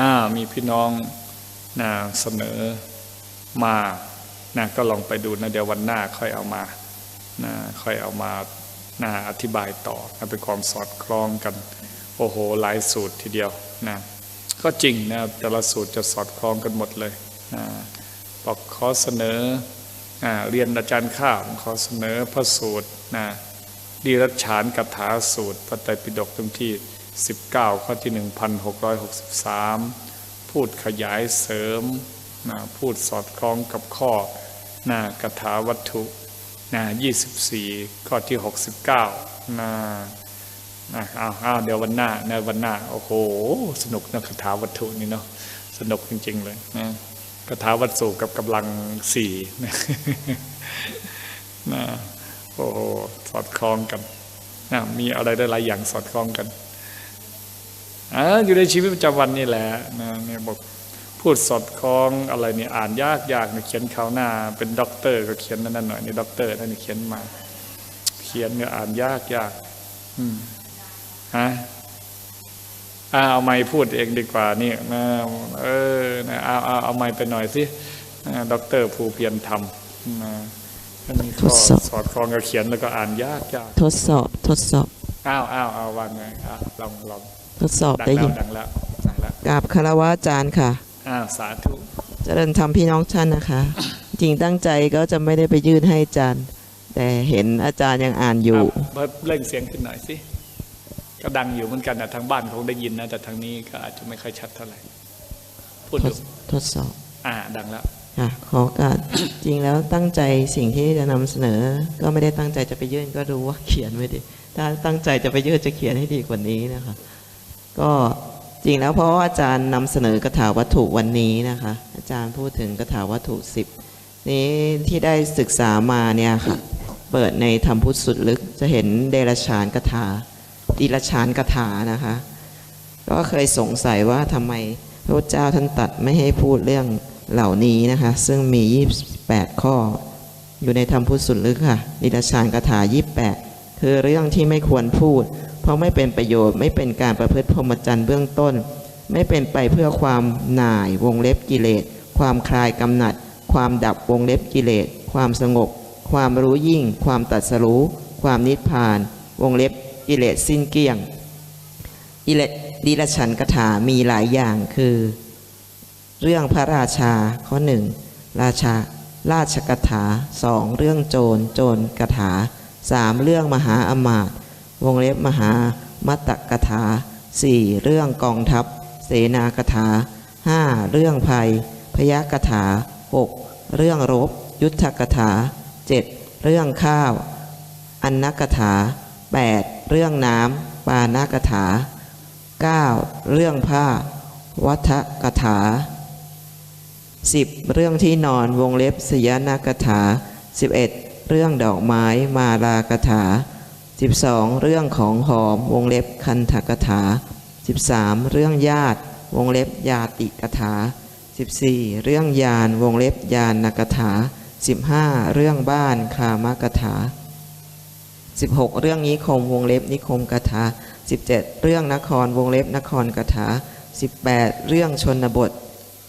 อ่ามีพี่น้องนะเสนอมานะก็ลองไปดูนะเดี๋ยววันหน้าค่อยเอามานะค่อยเอามานะอธิบายต่อนะเป็นความสอดคล้องกัน โอ้โห หลายสูตรทีเดียวนะก็จริงนะแต่ละสูตรจะสอดคล้องกันหมดเลยนะบอกขอเสนอเรียนอาจารย์ข้ามขอเสนอพระสูตรนะดีรัชฉานกัถาสูตรพระไตรปิฎกเล่มที่ 19 ข้อที่ 1663 พูดขยายเสริมนะพูดสอดคล้องกับข้อนะกถาวัตถุนะ24 ข้อที่ 69นะนะเอาเอาเดี๋ยววันหน้านะวันหน้า โอ้โห สนุกนะคาถาวัตถุนี่เนาะสนุกจริง ๆ เลยนะคาถาวัตถุกับกำลังสี่นะนะโอ้โหสอดคล้องกันนะมีอะไรได้หลายอย่างสอดคล้องกัน อ่าอยู่ในชีวิตประจำวันนี่แหละนะเนี่ยบอกพูดสอดคล้องอะไรเนี่ยอ่านยากยากเนี่ยเขียนข่าวหน้า เป็นด็อกเตอร์ก็เขียนนั่นนั่นหน่อยนี่ด็อกเตอร์นั่นนี่เขียนมา เขียนเนี่ยอ่านยากยากอืมฮะอ่าเอาไม้พูดเองดีกว่านี่นะเออนะเอาเอาเอาไม้ไปหน่อยสิอ่าด็อกเตอร์ภูเพียรธรรมนะอันนี้ข้อทดสอบสอดคล้องกับเขียนแล้วก็อ่านยากยากทดสอบทดสอบอ้าวอ้าวอ้าววางไงอะลองลอง ทดสอบดังได้แล้ยิวนดังแล้วดังแล้วกราบคารวะอาจารย์ค่ะอ้าวสาธุเจริญธรรมพี่น้องท่านนะคะ จริงตั้งใจก็จะไม่ได้ไปยื่นให้อาจารย์ แต่เห็นอาจารย์ยังอ่านอยู่อะเพิ่มเร่งเสียงขึ้นหน่อยสิก็ดังอยู่เหมือนกันนะทางบ้านคงได้ยินนะ แต่ทางนี้ก็อาจจะไม่ค่อยชัดเท่าไหร่พูดทดูดทดสอบ อ่า ดังแล้วค่ะขอโอกาสจริงแล้วตั้งใจสิ่งที่จะนำเสนอ ก็ไม่ได้ตั้งใจจะไปยื่นก็รู้ว่าเขียนไม่ดีถ้าตั้งใจจะไปยื่นจะเขียนให้ดีกว่านี้นะคะ ก็จริงแล้วเพราะว่าอาจารย์นำเสนอกถาวัตถุวันนี้นะคะ อาจารย์พูดถึงกถาวัตถุสิบนี้ที่ได้ศึกษามาเนี่ยค่ะ เปิดในธรรมพุทธสุดลึกจะเห็นเดรชานกถาดีรชานกถานะคะ ก็เคยสงสัยว่าทำไมพระเจ้าท่านตัดไม่ให้พูดเรื่องเหล่านี้นะคะ ซึ่งมี 28 ข้อ อยู่ในธรรมพุทธสุดลึกค่ะนิรชานคาถา28 คือเรื่องที่ไม่ควรพูด เพราะไม่เป็นประโยชน์ไม่เป็นการประพฤติพรหมจรรย์เบื้องต้น ไม่เป็นไปเพื่อความหน่ายวงเล็บกิเลส ความคลายกำหนัด ความดับวงเล็บกิเลส ความสงบ ความรู้ยิ่ง ความตัดสรู้ ความนิพพาน วงเล็บกิเลสสิ้นเกลี้ยงอิเลดีลฉันกถามีหลายอย่างคือ เรื่องพระราชาข้อหนึ่งราชาราชกถาสองเรื่องโจรโจรกถาสามเรื่องมหาอมาตย์ วงเล็บมหามัตตกถาสี่เรื่องกองทัพ เสนากถาห้าเรื่องภัย พยากถาหกเรื่องรบ ยุทธกถาเจ็ดเรื่องข้าว อันนกถาแปดเรื่องน้ำปานกถา 9. เรื่องผ้า วัฏกถา 10. เรื่องที่นอนวงเล็บสยนากถา 11. เรื่องดอกไม้มาลากถา 12. เรื่องของหอมวงเล็บคันธกถา 13. เรื่องญาติวงเล็บญาติกถา 14. เรื่องยานวงเล็บยานนกถา 15. เรื่องบ้านคามกถา 16 เรื่องนิคมวงเล็บนิคมกถา 17 เรื่องนครวงเล็บนครกถา 18 เรื่องชนบท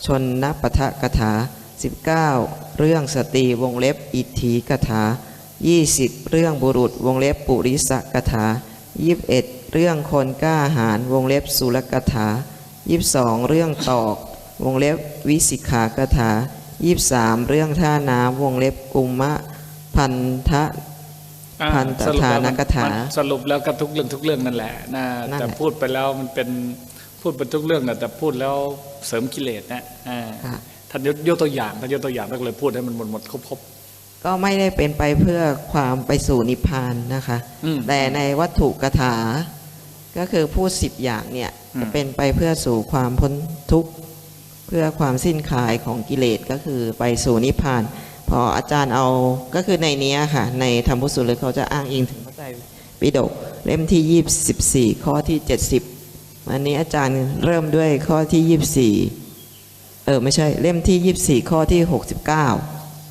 ชนนปทะกถา 19 เรื่องสตรีวงเล็บอิทธีกถา 20 เรื่องบุรุษวงเล็บปุริสกถา 21 เรื่องคนกล้าหาญวงเล็บสุรกถา 22 เรื่องตอก วงเล็บวิสิกขากถา 23 เรื่องท่าน้ำวงเล็บกุมมะพันธะอ่าพันตสรุปแล้วทานกถามันสรุปแล้วก็ทุกเรื่องทุกเรื่องนั่นแหละนะนั่นแหละแต่พูดไปแล้วมันเป็นพูดไปทุกเรื่องนะแต่พูดแล้วเสริมกิเลสนะอ่าค่ะท่านยกยกตัวอย่างท่านยกตัวอย่างก็เลยพูดให้มันหมดหมดครบครบ ก็ไม่ได้เป็นไปเพื่อความไปสู่นิพพานนะคะอืมแต่ในวัตถุกถา ก็คือพูดสิบอย่างเนี่ยอืมจะเป็นไปเพื่อสู่ความพ้นทุกข์ เพื่อความสิ้นคลายของกิเลสก็คือไปสู่นิพพาน พออาจารย์เอาก็คือในเนี้ยค่ะ ในธรรมพุทธสุเลยเขาจะอ้างอิงถึงพระไตรปิฎกเล่มที่ยี่สิบสี่ข้อที่เจ็ดสิบวันนี้อาจารย์เริ่มด้วยข้อที่ยี่สี่เออไม่ใช่เล่มที่ยี่สี่ข้อที่หกสิบเก้า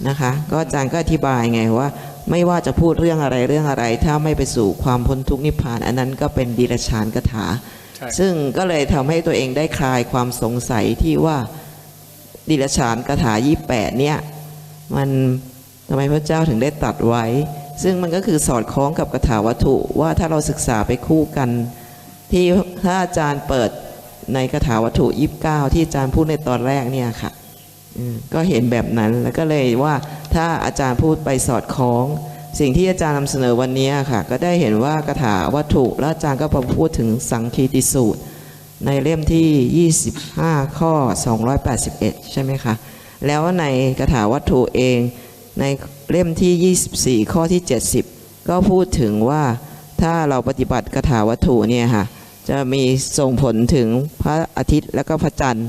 นะคะ ก็อาจารย์ก็อธิบายไงว่า ไม่ว่าจะพูดเรื่องอะไรเรื่องอะไร ถ้าไม่ไปสู่ความพ้นทุกข์นิพพาน อันนั้นก็เป็นดีรชานกถาใช่ซึ่งก็เลยทำให้ตัวเองได้คลายความสงสัยที่ว่าดิลฉานคาถา 28 เนี่ย มันทำไมพระเจ้าถึงได้ตรัดไว้ ซึ่งมันก็คือสอดคล้องกับคาถาวัตถุว่าถ้าเราศึกษาไปคู่กัน ที่ถ้าอาจารย์เปิดในคาถาวัตถุ 29 ที่อาจารย์พูดในตอนแรกเนี่ยค่ะอืม ก็เห็นแบบนั้นแล้วก็เลยว่าถ้าอาจารย์พูดไปสอดคล้อง สิ่งที่อาจารย์นำเสนอวันนี้ค่ะ ก็ได้เห็นว่าคาถาวัตถุและอาจารย์ก็มาพูดถึงสังคีติสูตร ในเล่มที่ 25 ข้อ 281 ใช่ไหมคะ แล้วในคาถาวัตถุเองในเล่มที่ 24 ข้อที่ 70 ก็พูดถึงว่าถ้าเราปฏิบัติคาถาวัตถุเนี่ยค่ะจะมีส่งผลถึงพระอาทิตย์และก็พระจันทร์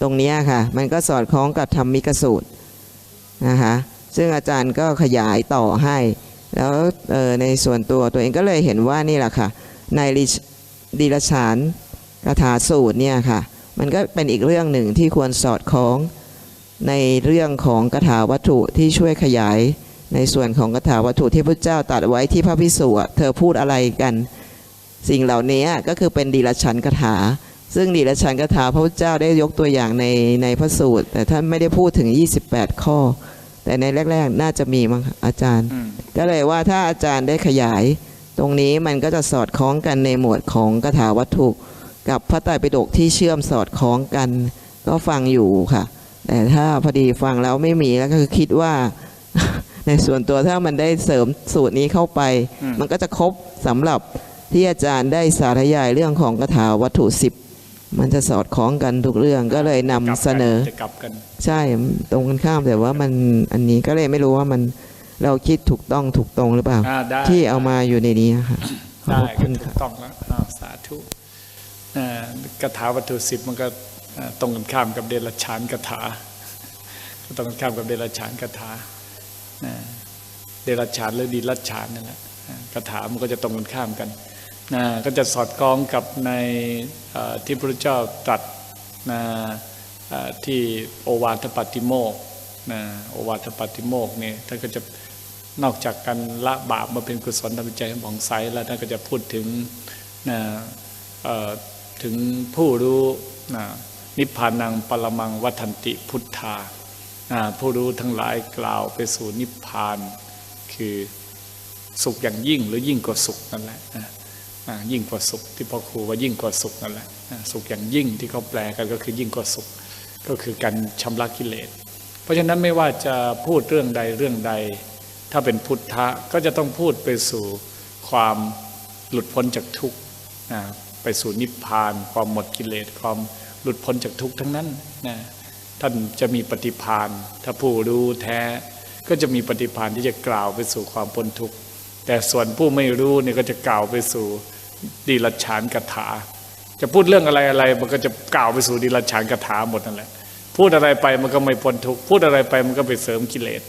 ตรงนี้ค่ะ มันก็สอดคล้องกับธรรมิกสูตรนะคะซึ่งอาจารย์ก็ขยายต่อให้ แล้วในส่วนตัวตัวเองก็เลยเห็นว่านี่แหละค่ะ ในลิดีลฉานคาถาสูตรเนี่ยค่ะ มันก็เป็นอีกเรื่องหนึ่งที่ควรสอดคล้องในเรื่องของคาถาวัตถุที่ช่วยขยายในส่วนของคาถาวัตถุที่พระเจ้าตรัดไว้ที่พระพิสุอะเธอพูดอะไรกัน สิ่งเหล่านี้ก็คือเป็นดีลฉันคาถา ซึ่งดีลฉันคาถาพระพุทธเจ้าได้ยกตัวอย่างในในพระสูตร แต่ท่านไม่ได้พูดถึง 28 ข้อ แต่ในแรก ๆ น่าจะมีมั้งคะอาจารย์อืมก็เลยว่าถ้าอาจารย์ได้ขยาย ตรงนี้มันก็จะสอดคล้องกันในหมวดของคาถาวัตถุ กับพระไตรปิฎกที่เชื่อมสอดคล้องกัน ก็ฟังอยู่ค่ะ แต่ถ้าพอดีฟังแล้วไม่มีแล้วก็คือคิดว่าในส่วนตัวถ้ามันได้เสริมสูตรนี้เข้าไปอืมมันก็จะครบสำหรับที่อาจารย์ได้สาธยายเรื่องของคาถาวัตถุสิบ มันจะสอดคล้องกันทุกเรื่องก็เลยนำกลับกัเสนอจะกลับกันใช่ตรงกันข้ามแต่ว่ามันอันนี้ก็เลยไม่รู้ว่ามันเราคิดถูกต้องถูกตรงหรือเปล่าอ่าได้ที่เอามาอยู่ในนี้ค่ะขอบได้พระก็คุณถูค่ะกต้องแล้วอ้าวสาธุอ่ากถาวัตถุสิบมันก็อ่าตรงกันข้ามกับเดรัจฉานกถาก็ตรงกันข้ามกับเดรัจฉานกถาอ่าเดรัจฉานหรือดีรัจฉานนั่นแหละอ่ากถามันก็จะตรงกันข้ามกัน นะก็จะสอดคล้องกับในที่พระเจ้าตรัสนะที่โอวาทปาติโมกนะโอวาทปาติโมกเนี่ยท่านก็จะนอกจากการละบาปมาเป็นกุศลทำให้ใจผ่องใสแล้วท่านก็จะพูดถึงนะถึงผู้รู้นะนิพพานังปรมังวัฏันติพุทธานะผู้รู้ทั้งหลายกล่าวไปสู่นิพพาน คือสุขอย่างยิ่งหรือยิ่งกว่าสุขนั่นแหละนะ ยิ่งกว่าสุขที่พ่อครูว่ายิ่งกว่าสุขนั่นแหละสุขอย่างยิ่งที่เขาแปลกันก็คือยิ่งกว่าสุข ก็คือการชำระกิเลส เพราะฉะนั้นไม่ว่าจะพูดเรื่องใดเรื่องใด ถ้าเป็นพุทธะก็จะต้องพูดไปสู่ความหลุดพ้นจากทุกข์ไปสู่นิพพาน ความหมดกิเลส ความหลุดพ้นจากทุกข์ทั้งนั้นนะท่านจะมีปฏิพานถ้าผู้รู้แท้ก็จะมีปฏิพานที่จะกล่าวไปสู่ความพ้นทุกข์แต่ส่วนผู้ไม่รู้เนี่ยก็จะกล่าวไปสู่ ดีลฉานกถา จะพูดเรื่องอะไรอะไร มันก็จะกล่าวไปสู่ดีลฉานกถาหมดนั่นแหละพูดอะไรไปมันก็ไม่พ้นทุกพูดอะไรไปมันก็ไปเสริมกิเลส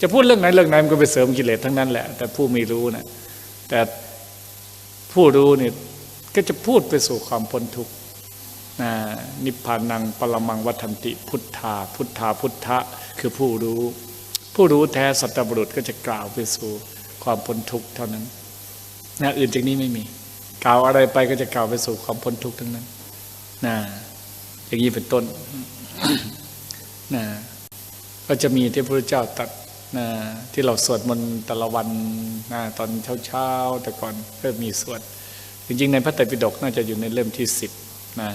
จะพูดเรื่องไหนเรื่องไหนมันก็ไปเสริมกิเลสทั้งนั้นแหละ แต่ผู้ไม่รู้นะแต่ผู้รู้เนี่ยก็จะพูดไปสู่ความพ้นทุกข์นะนิพพานังปรมังวัฏันติ พุทธา พุทธาพุทธะคือผู้รู้ ผู้รู้แท้สัตบุรุษก็จะกล่าวไปสู่ความพ้นทุกข์เท่านั้นนะอื่นจากนี้ไม่มี กล่าวอะไรไปก็จะกล่าวไปสู่ความพ้นทุกข์ทั้งนั้นนะอย่างนี้เป็นต้นนะก็จะมีที่พระเจ้าตัดนะที่เราสวดมนต์แต่ละวันนะตอนเช้าๆแต่ก่อนก็มีสวด จริงๆ ในพระไตรปิฎกน่าจะอยู่ในเล่มที่สิบนะ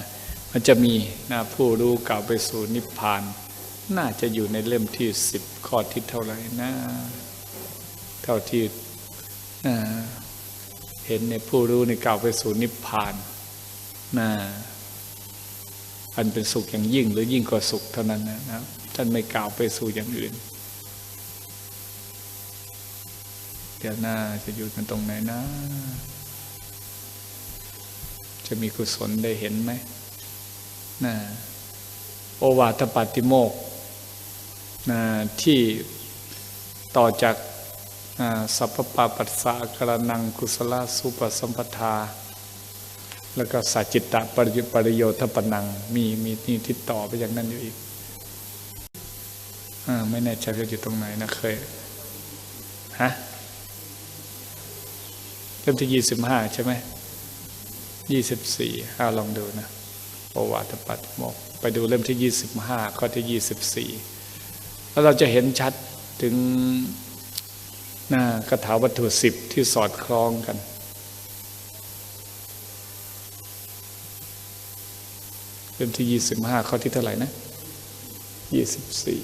มันจะมีนะผู้รู้กล่าวไปสู่นิพพาน น่าจะอยู่ในเล่มที่สิบข้อที่เท่าไหร่นะ เท่าที่นะ เห็นในผู้รู้ในกล่าวไปสู่นิพพานนะอันเป็นสุขอย่างยิ่งหรือยิ่งกว่าสุขเท่านั้นนะนะท่านไม่กล่าวไปสู่อย่างอื่น เดี๋ยวหน้าจะอยู่กันตรงไหนนะ จะมีกุศลได้เห็นไหมนะโอวาทปาติโมกนะที่ต่อจาก สัพพปาปัสสะกรนังกุศลสุปสัมปทา แล้วก็สัจจิตตปริยปริโยทปนังมีมีนี่ที่ต่อไปอย่างนั้นอยู่อีกอาไม่แน่ใจว่าอยู่ตรงไหนนะเคยฮะเล่มที่ยี่สิบห้าใช่ไหมยี่สิบสี่อาลองดูนะโอวาทปัตโมกไปดูเล่มที่ยี่สิบห้าข้อที่ยี่สิบสี่แล้วเราจะเห็นชัดถึง หน้ากถาวัตถุสิบที่สอดคล้องกัน เล่มที่ยี่สิบห้าข้อที่เท่าไหร่นะยี่สิบสี่